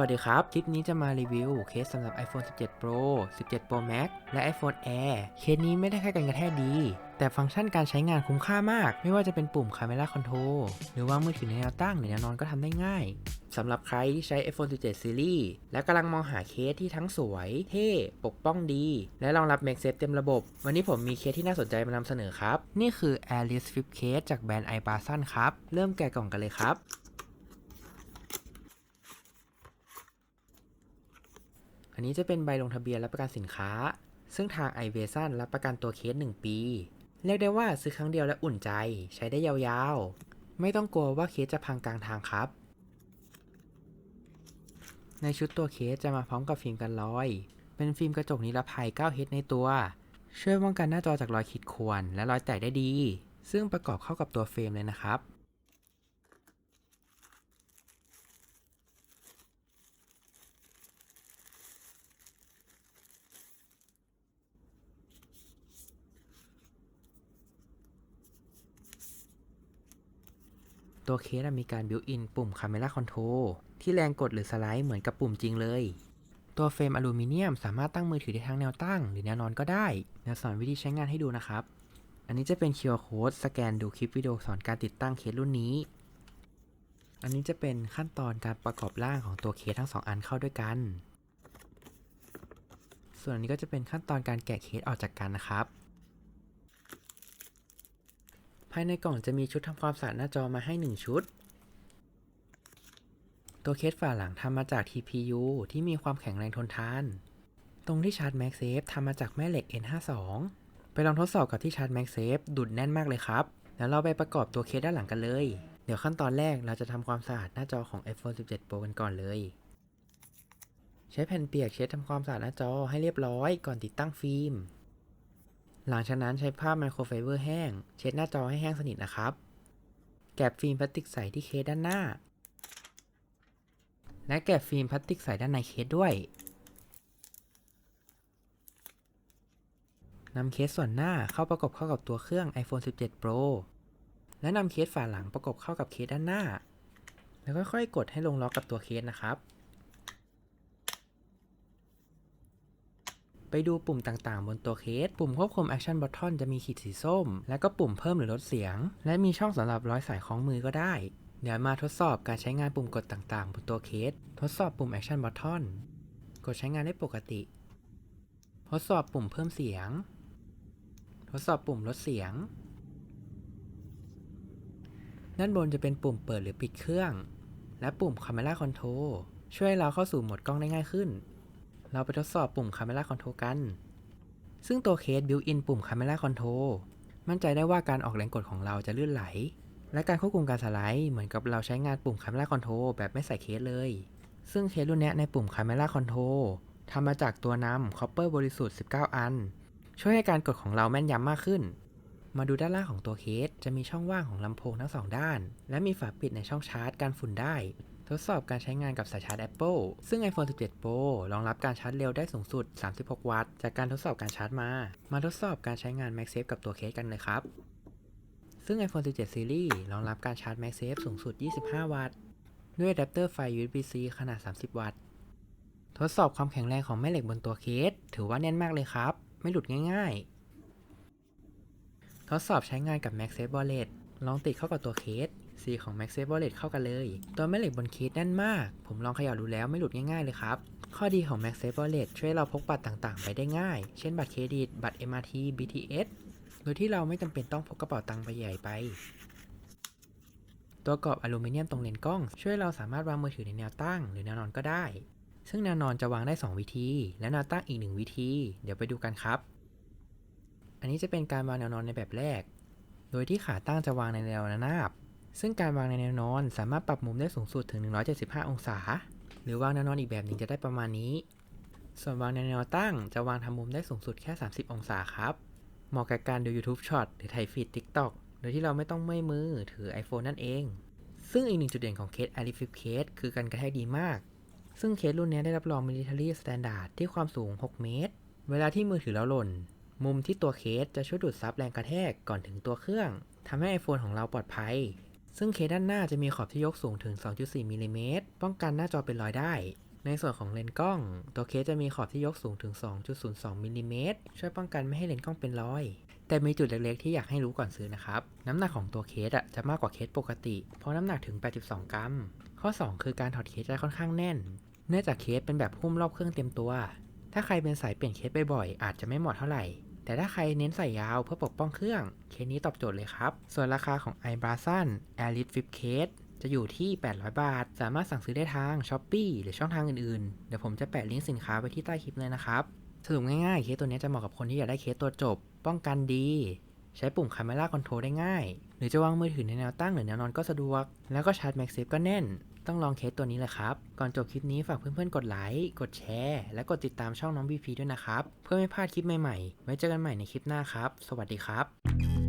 วัสดีครับ คลิปนี้จะมารีวิวเคสสำหรับ iPhone 17 Pro 17 Pro Max และ iPhone Air เคสนี้ไม่ได้แค่กันกระแทกดี แต่ฟังก์ชันการใช้งานคุ้มค่ามาก ไม่ว่าจะเป็นปุ่ม Camera Control หรือว่ามือถือในแนวตั้งหรือแนวนอนก็ทำได้ง่ายสำหรับใครที่ใช้ iPhone 17 Series และกำลังมองหาเคสที่ทั้งสวย เท่ ปกป้องดี และรองรับ MagSafe เต็มระบบ วันนี้ผมมีเคสที่น่าสนใจมานำเสนอครับ นี่คือ Alice Flip Case จากแบรนด์ i p a s o n ครับ เริ่มแกะกล่องกันเลยครับ อันนี้จะเป็นใบลงทะเบียนรับประกันสินค้า ซึ่งทาง i v a s o n รับประกันตัวเคส 1 ปี เรียกได้ว่าซื้อครั้งเดียวและอุ่นใจ ใช้ได้ยาวๆ ไม่ต้องกลัวว่าเคสจะพังกลางทางครับ ในชุดตัวเคสจะมาพร้อมกับฟิล์มกันรอย เป็นฟิล์มกระจกนิรภัย 9H ในตัว ช่วยป้องกันหน้าจอจากรอยขีดข่วนและรอยแตกได้ดี ซึ่งประกอบเข้ากับตัวเฟรมเลยนะครับ ตัวเคสมีการบิวอินปุ่ม Camera Control ที่แรงกดหรือสไลด์เหมือนกับปุ่มจริงเลย ตัวเฟรมอลูมิเนียมสามารถตั้งมือถือได้ทั้งแนวตั้ง หรือแนวนอนก็ได้เดสอนวิธีใช้งานให้ดูนะครับ อันนี้จะเป็น QR Code สแกนดูคลิปวิดีโอสอนการติดตั้งเคสรุ่นนี้ อันนี้จะเป็นขั้นตอนการประกอบร่างของตัวเคสทั้งสองอันเข้าด้วยกัน ส่วนอันนี้ก็จะเป็นขั้นตอนการแกะเคสออกจากกันนะครับ ภายในกล่องจะมีชุดทำความสะอาดหน้าจอมาให้ 1 ชุด ตัวเคสฝาหลังทำมาจาก TPU ที่มีความแข็งแรงทนทาน ตรงที่ชาร์จ MagSafe ทำมาจากแม่เหล็ก N52 ไปลองทดสอบกับที่ชาร์จ MagSafe ดุดแน่นมากเลยครับ แล้วเราไปประกอบตัวเคสด้านหลังกันเลย เดี๋ยวขั้นตอนแรกเราจะทำความสะอาดหน้าจอของ iPhone 17 Pro กันก่อนเลย ใช้แผ่นเปียกเช็ดทำความสะอาดหน้าจอให้เรียบร้อยก่อนติดตั้งฟิล์ม หลังจากนั้นใช้ผ้าไมโครไฟเบอร์แห้ง เช็ดหน้าจอให้แห้งสนิทนะครับ แกะฟิล์มพลาสติกใสที่เคสด้านหน้า และแกะฟิล์มพลาสติกใสด้านในเคสด้วยนำเคสส่วนหน้าเข้าประกบเข้ากับตัวเครื่อง iPhone 17 Pro และนำเคสฝาหลังประกบเข้ากับเคสด้านหน้า แล้วค่อยๆกดให้ลงล็อกกับตัวเคสนะครับ ไปดูปุ่มต่างๆ บนตัวเคส ปุ่มควบคุม Action Button จะมีขีดสีส้ม และก็ปุ่มเพิ่มหรือลดเสียง และมีช่องสำหรับร้อยสายคล้องมือก็ได้ เดี๋ยวมาทดสอบการใช้งานปุ่มกดต่างๆ บนตัวเคส ทดสอบปุ่ม Action Button กดใช้งานได้ปกติ ทดสอบปุ่มเพิ่มเสียง ทดสอบปุ่มลดเสียง ด้านบนจะเป็นปุ่มเปิดหรือปิดเครื่อง และปุ่ม Camera Control ช่วยเราเข้าสู่โหมดกล้องได้ง่ายขึ้น เราไปทดสอบปุ่ม Camera Control กัน ซึ่งตัวเคส Built-in ปุ่ม Camera Control มั่นใจได้ว่าการออกแรงกดของเราจะลื่นไหล และการควบคุมการสไลด์เหมือนกับเราใช้งานปุ่ม Camera Control แบบไม่ใส่เคสเลย ซึ่งเคสรุ่นนี้ในปุ่ม Camera Control ทำมาจากตัวนำ Copper บริสุทธิ์ 19 อัน ช่วยให้การกดของเราแม่นยำมากขึ้น มาดูด้านล่างของตัวเคสจะมีช่องว่างของลำโพงทั้งสองด้าน และมีฝาปิดในช่องชาร์จกันฝุ่นได้ ทดสอบการใช้งานกับสายชาร์จ Apple ซึ่ง iPhone 17 Pro รองรับการชาร์จเร็วได้สูงสุด 36 วัตต์ จากการทดสอบการชาร์จมา มาทดสอบการใช้งาน MagSafe กับตัวเคสกันเลยครับ ซึ่ง iPhone 17 Series รองรับการชาร์จ MagSafe สูงสุด 25 วัตต์ ด้วยอะแดปเตอร์ไฟ USB-C ขนาด 30 วัตต์ ทดสอบความแข็งแรงของแม่เหล็กบนตัวเคส ถือว่าแน่นมากเลยครับ ไม่หลุดง่าย ๆ ทดสอบใช้งานกับ MagSafe Wallet ลองติดเข้ากับตัวเคส สีของ MagSafe Wallet เข้ากันเลย ตัวแม่เหล็กบนเคสแน่นมาก ผมลองเขย่าดูแล้วไม่หลุดง่ายๆเลยครับ ข้อดีของ MagSafe Wallet ช่วยเราพกบัตรต่างๆ ไปได้ง่าย เช่นบัตรเครดิต บัตร MRT BTS โดยที่เราไม่จำเป็นต้องพกกระเป๋าตังค์ใบใหญ่ไป ตัวกรอบอลูมิเนียมตรงเลนส์กล้อง ช่วยเราสามารถวางมือถือในแนวตั้ง หรือแนวนอนก็ได้ ซึ่งแนวนอนจะวางได้ 2 วิธี และแนวตั้งอีก 1 วิธี เดี๋ยวไปดูกันครับ อันนี้จะเป็นการวางแนวนอนในแบบแรก โดยที่ขาตั้งจะวางในแนวระนาบ ซึ่งการวางในแนวนอนสามารถปรับมุมได้สูงสุดถึง 175 องศา หรือวางแนวนอนอีกแบบหนึ่งจะได้ประมาณนี้ ส่วนวางในแนวตั้งจะวางทำมุมได้สูงสุดแค่ 30 องศาครับ เหมาะกับการดู YouTube Short หรือถ่ายฟีด TikTok โดยที่เราไม่ต้องเมื่อยมือถือ iPhone นั่นเอง ซึ่งอีกหนึ่งจุดเด่นของเคส a l i Flip Case คือการกระแทกดีมาก ซึ่งเคสรุ่นนี้ได้รับรอง Military Standard ที่ความสูง 6 เมตร เวลาที่มือถือเราหล่น มุมที่ตัวเคสจะช่วยดูดซับแรงกระแทกก่อนถึงตัวเครื่องทำให้ iPhone ของเราปลอดภัย ซึ่งเคสด้านหน้าจะมีขอบที่ยกสูงถึง 2.4มิลลิเมตรป้องกันหน้าจอเป็นรอยได้ ในส่วนของเลนส์กล้อง ตัวเคสจะมีขอบที่ยกสูงถึง 2.02มิลลิเมตรช่วยป้องกันไม่ให้เลนส์กล้องเป็นรอย แต่มีจุดเล็กๆที่อยากให้รู้ก่อนซื้อนะครับ น้ำหนักของตัวเคสอะจะมากกว่าเคสปกติ เพราะน้ำหนักถึง 82 กรัม ข้อ 2 คือการถอดเคสจะค่อนข้างแน่น เนื่องจากเคสเป็นแบบหุ้มรอบเครื่องเต็มตัว ถ้าใครเป็นสายเปลี่ยนเคสบ่อยๆอาจจะไม่เหมาะเท่าไหร่ แต่ถ้าใครเน้นใส่ยาวเพื่อปกป้องเครื่อง เคสนี้ตอบโจทย์เลยครับ ส่วนราคาของ i b r a s o n Air Lid Flip Case จะอยู่ที่ 800 บาท สามารถสั่งซื้อได้ทาง s h อ p e e หรือช่องทางอื่นๆ เดี๋ยวผมจะแปะลิงก์สินค้าไว้ที่ใต้คลิปเลยนะครับ สรุปง่ายๆ เคสตัวนี้จะเหมาะกับคนที่อยากได้เคสตัวจบ ป้องกันดี ใช้ปุ่ม Camera Control ได้ง่าย หรือจะวางมือถือในแนวตั้งหรือแนวนอนก็สะดวก แล้วก็ชาร์จ MagSafe ก็แน่น ต้องลองเคสตัวนี้แหละครับ ก่อนจบคลิปนี้ฝากเพื่อนๆ กดไลค์ กดแชร์ และกดติดตามช่องน้องพีพีด้วยนะครับ เพื่อไม่พลาดคลิปใหม่ๆ ไว้เจอกันใหม่ในคลิปหน้าครับ สวัสดีครับ